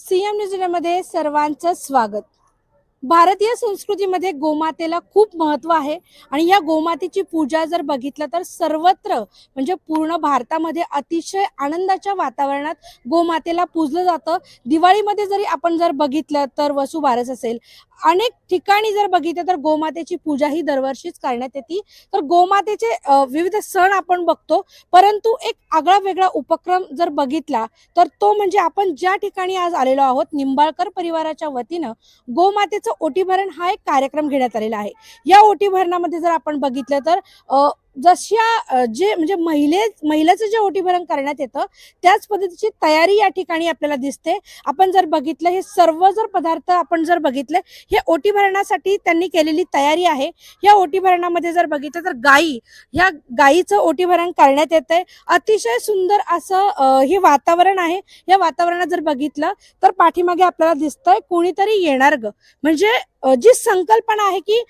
CM न्यूझीलंडमध्ये सर्वांचं स्वागत. भारतीय संस्कृतीमध्ये गोमातेला खूप महत्त्व आहे आणि या गोमातेची पूजा जर बघितलं तर सर्वत्र म्हणजे पूर्ण भारतामध्ये अतिशय आनंदाच्या वातावरणात गोमातेला पूजलं जातं. दिवाळीमध्ये जरी आपण जर बघितलं तर वसुबारस असेल अनेक ठिकाणी जर बघितलं तर गोमातेची पूजा ही दरवर्षीच करण्यात येते. तर गोमातेचे विविध सण आपण बघतो. परंतु एक आगळा वेगळा उपक्रम जर बघितला तर तो म्हणजे आपण ज्या ठिकाणी आज आलेलो आहोत निंबाळकर परिवाराच्या वतीनं गोमातेचं ओटीभरण हा एक कार्यक्रम घेण्यात आलेला आहे. या ओटीभरणामध्ये जर आपण बघितलं तर अ, जशा जे म्हणजे महिले महिलेचं जे ओटीभरण करण्यात येतं त्याच पद्धतीची तयारी या ठिकाणी आपल्याला दिसते. आपण जर बघितलं हे सर्व जर पदार्थ आपण जर बघितले हे ओटीभरणासाठी त्यांनी केलेली तयारी आहे. या ओटीभरणामध्ये जर बघितलं तर गाई ह्या गाईचं ओटीभरण करण्यात येतंय. अतिशय सुंदर असं हे वातावरण आहे. या वातावरणात जर बघितलं तर पाठीमागे आपल्याला दिसतंय कोणीतरी येणार ग. म्हणजे जी संकल्पना आहे की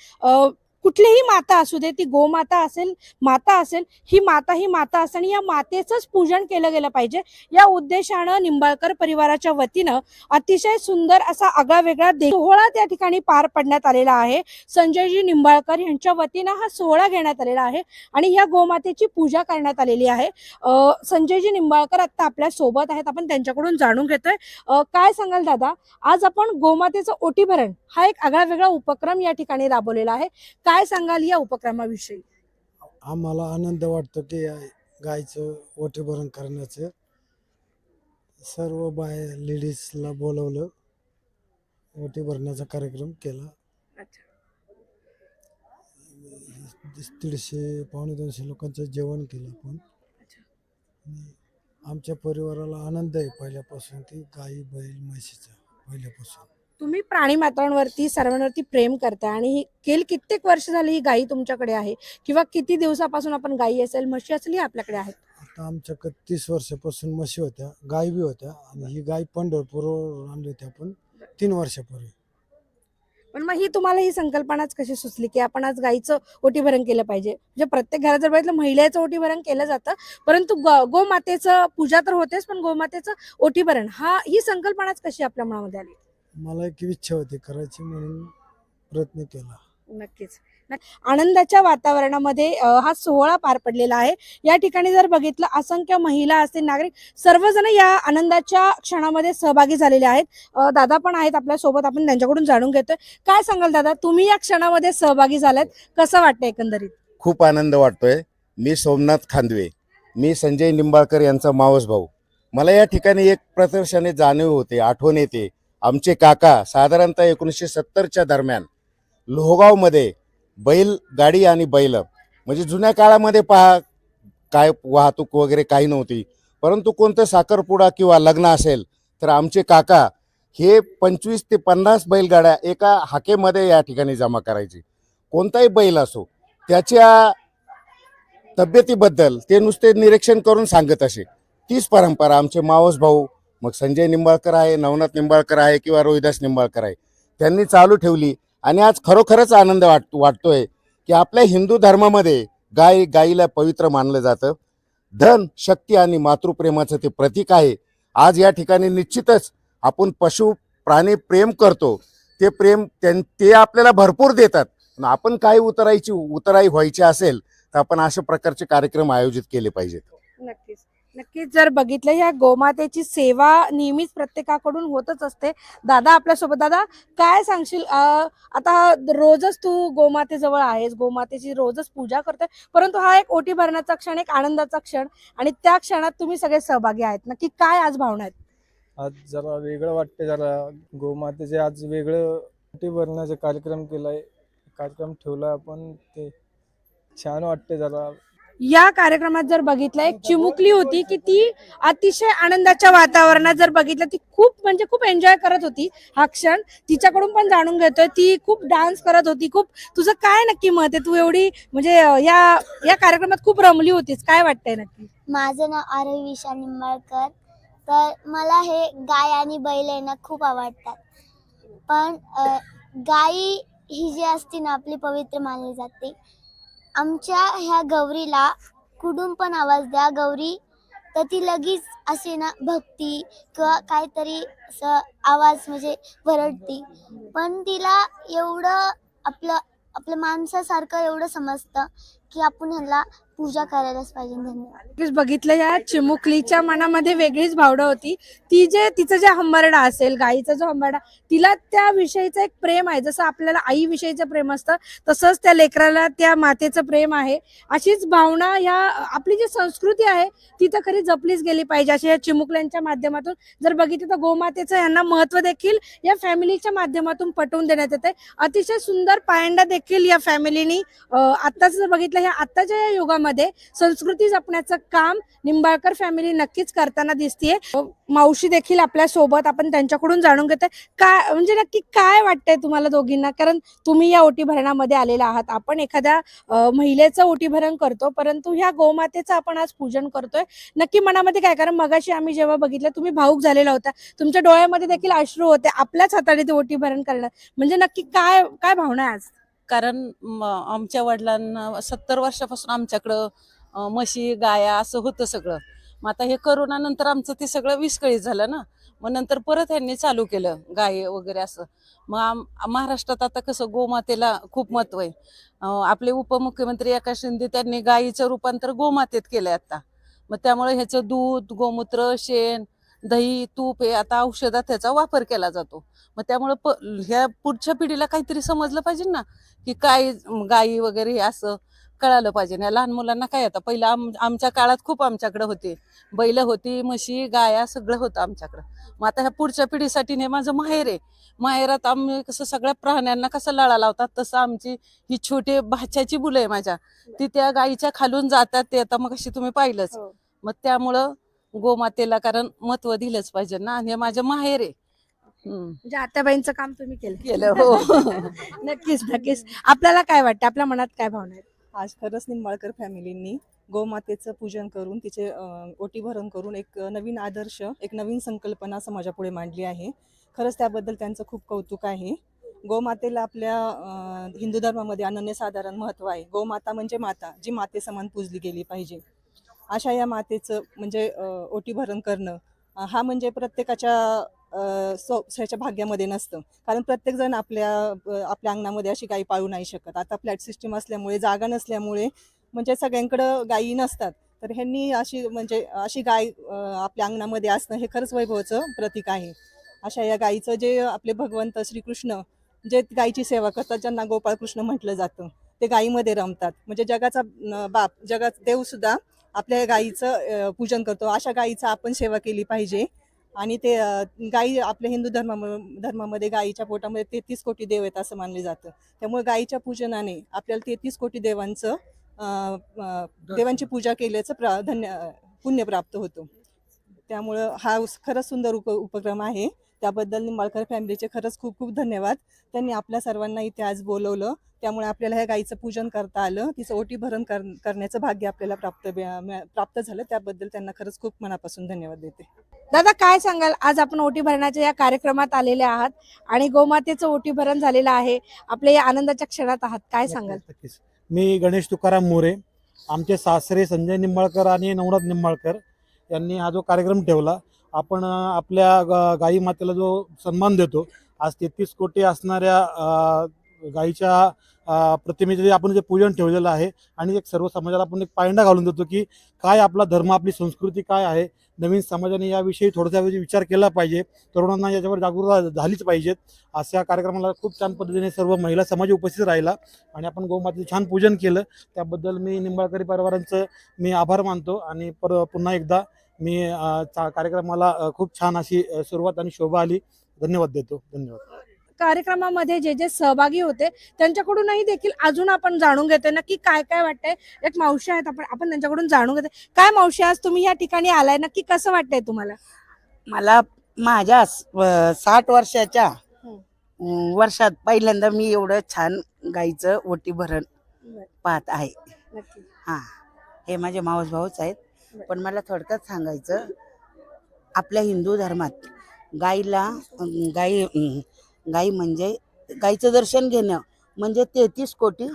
कुठलीही माता असू दे ती गोमाता असेल माता असेल ही माता ही माता असेल आणि या मातेचंच पूजन केलं गेलं पाहिजे. या उद्देशानं निंबाळकर परिवाराच्या वतीनं अतिशय सुंदर असा आगळा वेगळा सोहळा त्या ठिकाणी पार पडण्यात आलेला आहे. संजयजी निंबाळकर यांच्या वतीनं हा सोहळा घेण्यात आलेला आहे आणि या गोमातेची पूजा करण्यात आलेली आहे. संजयजी निंबाळकर आता आपल्यासोबत आहेत आपण त्यांच्याकडून जाणून घेतोय. काय सांगाल दादा? आज आपण गोमातेचं ओटीभरण हा एक आगळा वेगळा उपक्रम या ठिकाणी राबवलेला आहे. काय सांगाल या उपक्रमाविषयी? आम्हाला आनंद वाटतो की गायचं ओटीभरण करण्याचं. सर्व बाय लेडीजला बोलवलं. ओटी भरण्याचा कार्यक्रम केला. दीडशे पावणे दोनशे लोकांचं जेवण केलं आपण. आमच्या परिवाराला आनंद आहे पहिल्यापासून की गाई बैल म्हशीचा पहिल्यापासून. तुम्ही प्राणी मात्रांवरती सर्वांवरती प्रेम करताय आणि ही गेली कित्येक वर्ष झाली ही गायी तुमच्याकडे आहे किंवा किती दिवसापासून आपण गायी असेल म्हशी असेल ही आपल्याकडे आहेत? आता आमच्याकडे तीस वर्षापासून म्हशी होत्या गाय बी होत्या आणि ही गाय पंढरपूरवर आणली होती आपण तीन वर्षापूर्वी. पण मग ही तुम्हाला ही संकल्पनाच कशी सुचली की आपण आज गाईचं ओटीभरण केलं पाहिजे? म्हणजे प्रत्येक घरात जर बघितलं महिलेचं ओटीभरण केलं जातं परंतु ग- गोमातेचं पूजा तर होतेच पण गोमातेचं ओटीभरण हा ही संकल्पनाच कशी आपल्या मनामध्ये आली? मला एक इच्छा होती करायची म्हणून प्रयत्न केला. नक्कीच. नक्की. आनंदाच्या वातावरणामध्ये हा सोहळा पार पडलेला आहे. या ठिकाणी जर बघितलं असंख्य महिला असतील नागरिक सर्वजण या आनंदाच्या क्षणामध्ये सहभागी झालेले आहेत. दादा पण आहेत आपल्यासोबत आपण त्यांच्याकडून जाणून घेतोय. काय सांगाल दादा तुम्ही या क्षणामध्ये सहभागी झालात? कसं वाटतं एकंदरीत? खूप आनंद वाटतोय. मी सोमनाथ खांदवे. मी संजय निंबाळकर यांचा मावस भाऊ मला या ठिकाणी एक प्रदर्शने जाणीव होते आठवण येते. आमचे काका साधारणतः एकोणीसशे सत्तरच्या दरम्यान लोहगावमध्ये बैल गाडी आणि बैल म्हणजे जुन्या काळामध्ये पहा काय वाहतूक वगैरे काही नव्हती. परंतु कोणतं साखरपुडा किंवा लग्न असेल तर आमचे काका हे पंचवीस ते पन्नास बैलगाड्या एका हाकेमध्ये या ठिकाणी जमा करायचे. कोणताही बैल असो त्याच्या तब्येतीबद्दल ते नुसते निरीक्षण करून सांगत असे. तीच परंपरा आमचे मावस भाऊ मग संजय निंबाळकर आहे नवनाथ निंबाळकर आहे किंवा रोहिदास निंबाळकर आहे. त्यांनी चालू ठेवली आणि आज खरोखरच आनंद वाट वाटतोय की आपल्या हिंदू धर्मामध्ये गाय गाईला पवित्र मानलं जातं. धन शक्ती आणि मातृप्रेमाचं ते प्रतीक आहे. आज या ठिकाणी निश्चितच आपण पशु प्राणी प्रेम करतो. ते प्रेम त्यां ते आपल्याला भरपूर देतात. पण आपण काही उतरायची उतराई व्हायची असेल तर आपण अशा प्रकारचे कार्यक्रम आयोजित केले पाहिजेत. नक्कीच. नक्कीच जर बघितलं या गोमातेची सेवा नेहमीच प्रत्येकाकडून होतच असते. दादा आपल्यासोबत दादा काय सांगशील? अं, आता रोजच तू गोमातेजवळ आहेस गोमातेची रोजच पूजा करतोय परंतु हा एक ओटी भरण्याचा क्षण एक आनंदाचा क्षण आणि त्या क्षणात तुम्ही सगळे सहभागी आहेत. नक्की काय आज भावना आहेत? आज जरा वेगळं वाटते जरा. गोमातेचे आज वेगळं ओटी भरण्याचा कार्यक्रम केलाय. कार्यक्रम ठेवलाय आपण ते छान वाटते जरा. या कार्यक्रमात जर बघितलं एक चिमुकली होती की ती अतिशय आनंदाच्या वातावरणात जर बघितलं ती खूप म्हणजे खूप एन्जॉय करत होती. हा क्षण तिच्याकडून पण जाणून घेतोय. ती खूप डान्स करत होती. खूप तुझं काय नक्की मत आहे? तू एवढी म्हणजे या या कार्यक्रमात खूप रमली होतीस. काय वाटतंय नक्की? माझं नाव आरवी विशा निंबाळकर. तर मला हे गाय आणि बैल येणं खूप आवडतात. पण अ, गाई ही जी असते ना आपली पवित्र मानली जाते. आमच्या ह्या गौरीला कुठून पण आवाज द्या गौरी. तर ती लगेच असे ना भक्ती किंवा काहीतरी असं आवाज म्हणजे भरडती पण तिला एवढं आपलं आपलं माणसासारखं एवढं समजतं की आपण ह्याला पूजा करायलाच पाहिजे धन्यवाद. नक्कीच बघितलं या चिमुकलीच्या मनामध्ये वेगळीच भावना होती. ती जे तिचं जे हंबरडा असेल गाईचा जो हंबरडा तिला त्या विषयीचं एक प्रेम आहे. जसं आपल्याला आई विषयीचं प्रेम असतं तसंच त्या लेकराला त्या मातेचं प्रेम आहे. अशीच भावना ह्या आपली जी संस्कृती आहे ती तर खरी जपलीच गेली पाहिजे. अशा या चिमुकल्यांच्या माध्यमातून जर बघितलं तर गोमातेचं यांना महत्त्व देखील या फॅमिलीच्या माध्यमातून पटवून देण्यात येते अतिशय सुंदर पायंडा देखील या फॅमिलीनी आत्ताच जर बघितलं ह्या आत्ताच्या या युगामध्ये संस्कृती जपण्याचं काम निंबाळकर फॅमिली नक्कीच करताना दिसतीये. मावशी देखील आपल्यासोबत आपण त्यांच्याकडून जाणून घेतोय. काय म्हणजे नक्की काय वाटतंय तुम्हाला दोघींना? कारण तुम्ही या ओटी भरणामध्ये आलेला आहात. आपण एखाद्या महिलेचं ओटी भरण करतो परंतु ह्या गोमातेचं आपण आज पूजन करतोय. नक्की मनामध्ये काय? कारण मगाशी आम्ही जेव्हा बघितलं तुम्ही भाऊक झालेला होता. तुमच्या डोळ्यामध्ये देखील अश्रू होते. आपल्याच हाताने ते ओटी भरण करणार म्हणजे नक्की काय काय भावना आहे आज? कारण आमच्या वडिलांना सत्तर वर्षापासून आमच्याकडं म्हशी गाया असं होतं सगळं. मग आता हे करोनानंतर आमचं ते सगळं विस्कळीत झालं ना. मग नंतर परत यांनी चालू केलं गाय वगैरे असं. मग महाराष्ट्रात आता कसं गोमातेला खूप महत्त्व आहे. आपले उपमुख्यमंत्री एका शिंदे त्यांनी गायीचं रूपांतर गोमातेत केलंय आता. मग त्यामुळे ह्याचं दूध गोमूत्र शेण दही तूप हे आता औषधात त्याचा वापर केला जातो. मग त्यामुळे प ह्या पुढच्या पिढीला काहीतरी समजलं पाहिजे ना की काय गाई वगैरे हे असं कळालं पाहिजे. या लहान मुलांना काय आता पहिलं आम आमच्या काळात खूप आमच्याकडे होते. बैल होती म्हशी गाया सगळं होतं आमच्याकडं. मग आता ह्या पुढच्या पिढीसाठी हे माझं माहेर आहे. माहेरात आम्ही कसं सगळ्या प्राण्यांना कसं लळा लावतात तसं आमची ही छोटी भाच्याची मुलं आहे माझ्या. ती त्या गाईच्या खालून जातात ते आता मग अशी तुम्ही पाहिलंच. हो. मग त्यामुळं गोमातेला कारण महत्त्व दिलंच पाहिजे ना. आणि हे माझं माहेर आहे. हम्म. म्हणजे आत्याबाईंचं काम तुम्ही केलं. केलं हो. नक्कीच नक्कीच. आपल्याला काय वाटतं? आपल्या मनात काय भावना आहेत? आज खरंच निंबाळकर फॅमिलींनी गोमातेचं पूजन करून तिचे अं, ओटी भरण करून एक नवीन आदर्श एक नवीन संकल्पना समाजापुढे मांडली आहे. खरंच त्याबद्दल त्यांचं खूप कौतुक आहे. गोमातेला आपल्या अं, हिंदू धर्मामध्ये अनन्यसाधारण महत्त्व आहे. गोमाता म्हणजे माता जी मातेसमान पूजली गेली पाहिजे. अशा या मातेचं म्हणजे ओटीभरण ओटी भरण करणं हा म्हणजे प्रत्येकाच्या अं, सो ह्याच्या भाग्यामध्ये नसतं. कारण प्रत्येकजण आपल्या आपल्या अंगणामध्ये अशी गाई पाळू नाही शकत. आता फ्लॅट सिस्टीम असल्यामुळे जागा नसल्यामुळे म्हणजे सगळ्यांकडं गायी नसतात. तर ह्यांनी अशी म्हणजे अशी गाय आपल्या अंगणामध्ये असणं हे खरंच वैभवाचं प्रतीक आहे. अशा या गायीचं जे आपले भगवंत श्रीकृष्ण जे गायीची सेवा करतात ज्यांना गोपाळकृष्ण म्हटलं जातं ते गायीमध्ये रमतात. म्हणजे जगाचा बाप जगात देवसुद्धा आपल्या गायीचं पूजन करतो. अशा गायीचं आपण सेवा केली पाहिजे. आणि ते गायी आपल्या हिंदू धर्मा धर्मामध्ये गायीच्या पोटामध्ये तेहतीस कोटी देव आहेत असं मानले जातं. त्यामुळे गायीच्या पूजनाने आपल्याला तेहतीस कोटी देवांचं देवांची पूजा केल्याचं प्रा धन्य पुण्य प्राप्त होतं. त्यामुळं हा उस- खरंच सुंदर उप उपक्रम आहे. त्याबद्दल निंबाळकर फॅमिलीचे खरंच खूप खूप धन्यवाद. त्यांनी आपल्या सर्वांना इथे आज बोलवलं. त्यामुळे आपल्याला ह्या गाईचं पूजन करता आलं. तिचं ओटी भरण कर करण्याचं भाग्य आपल्याला प्राप्त प्राप्त झालं. त्याबद्दल त्यांना खरंच खूप मनापासून धन्यवाद देते. दादा काय सांगाल? आज आपण ओटी भरण्याच्या या कार्यक्रमात आलेले आहात आणि गोमातेचं ओटी भरण झालेलं आहे. आपल्या या आनंदाच्या क्षणात आहात. काय सांगाल. मी गणेश तुकाराम मोरे आमचे सासरे संजय निंबाळकर आणि नवनाथ निंबाळकर त्यांनी हा जो कार्यक्रम ठेवला आपण आपल्या ग- गाई मातेला जो सन्मान देतो आज तेहतीस कोटी असणाऱ्या गाईच्या प्रतिमेचं प्रतिमेचे जे आपण जे पूजन ठेवलेलं आहे आणि एक सर्व समाजाला आपण एक पायंडा घालून देतो की काय आपला धर्म आपली संस्कृती काय आहे नवीन समाजाने याविषयी थोडासा विचार केला पाहिजे तरुणांना याच्यावर जागरूकता झालीच पाहिजेत अशा कार्यक्रमाला खूप छान पद्धतीने सर्व महिला समाज उपस्थित राहिला आणि आपण गोमातेचं छान पूजन केलं. त्याबद्दल मी निंबाळकरी परिवारांचं मी आभार मानतो आणि पर पुन्हा एकदा मी कार्यक्रमाला खूप छान अशी सुरुवात आणि शोभा आली. धन्यवाद देतो. धन्यवाद. कार्यक्रमामध्ये जे जे सहभागी होते त्यांच्याकडूनही देखील अजून आपण जाणून घेतोय नक्की काय काय वाटतंय. एक मावशी आहेत आपण आपण त्यांच्याकडून जाणून घेतोय. काय मावशी आज तुम्ही या ठिकाणी आलाय? नक्की कसं वाटतंय तुम्हाला? मला माझ्या साठ वर्षाच्या हं. वर्षात पहिल्यांदा मी एवढं छान गाईचं ओटी भरण पाहत आहे. नक्की. हा. हे माझे मावस भाऊच आहेत. पण मला थोडक्यात सांगायचं आपल्या हिंदू धर्मात गाईला गाई गाई म्हणजे गाईचं दर्शन घेणं म्हणजे तेहतीस कोटी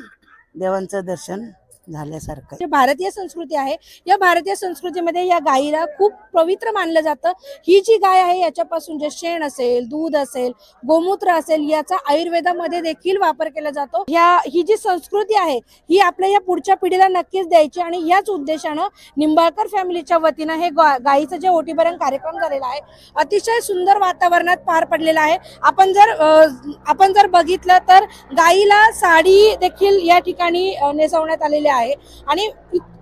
देवांचं दर्शन झाल्यासारखं. जे भारतीय संस्कृती आहे या भारतीय संस्कृतीमध्ये या गायीला खूप पवित्र मानलं जातं. ही जी गाय आहे याच्यापासून जे शेण असेल दूध असेल गोमूत्र असेल याचा आयुर्वेदामध्ये देखील वापर केला जातो. ह्या ही जी संस्कृती आहे ही आपल्या या पुढच्या पिढीला नक्कीच द्यायची आणि याच उद्देशानं निंबाळकर फॅमिलीच्या वतीनं हे गायीचं जे ओटीभरण कार्यक्रम झालेला आहे अतिशय सुंदर वातावरणात पार पडलेला आहे. आपण जर आपण जर बघितलं तर गाईला साडी देखील या ठिकाणी नेसवण्यात आलेली आहे. आणि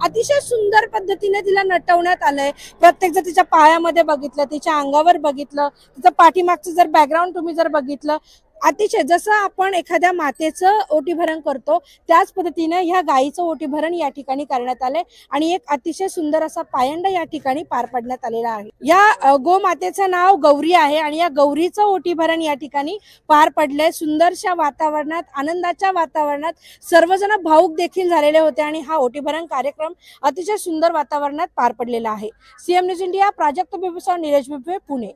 अतिशय सुंदर पद्धतीने तिला नटवण्यात आलंय. प्रत्येक जर तिच्या पायामध्ये बघितलं तिच्या अंगावर बघितलं तिचं पाठीमागचं जर बॅकग्राऊंड तुम्ही जर बघितलं अतिशय जसं आपण एखाद्या मातेचं ओटीभरण करतो त्याच पद्धतीने ह्या गाईचं ओटीभरण या ठिकाणी करण्यात आलंय आणि एक अतिशय सुंदर असा पायंडा या ठिकाणी पार पाडण्यात आलेला आहे. या गोमातेचं नाव गौरी आहे आणि या गौरीचं ओटीभरण या ठिकाणी पार पडलंय. सुंदरशा वातावरणात आनंदाच्या वातावरणात सर्वजण भाऊक देखील झालेले होते आणि हा ओटीभरण कार्यक्रम अतिशय सुंदर वातावरणात पार पडलेला आहे. सीएम न्यूज इंडिया प्राजक्त बिबुसा नीरज बिबे पुणे.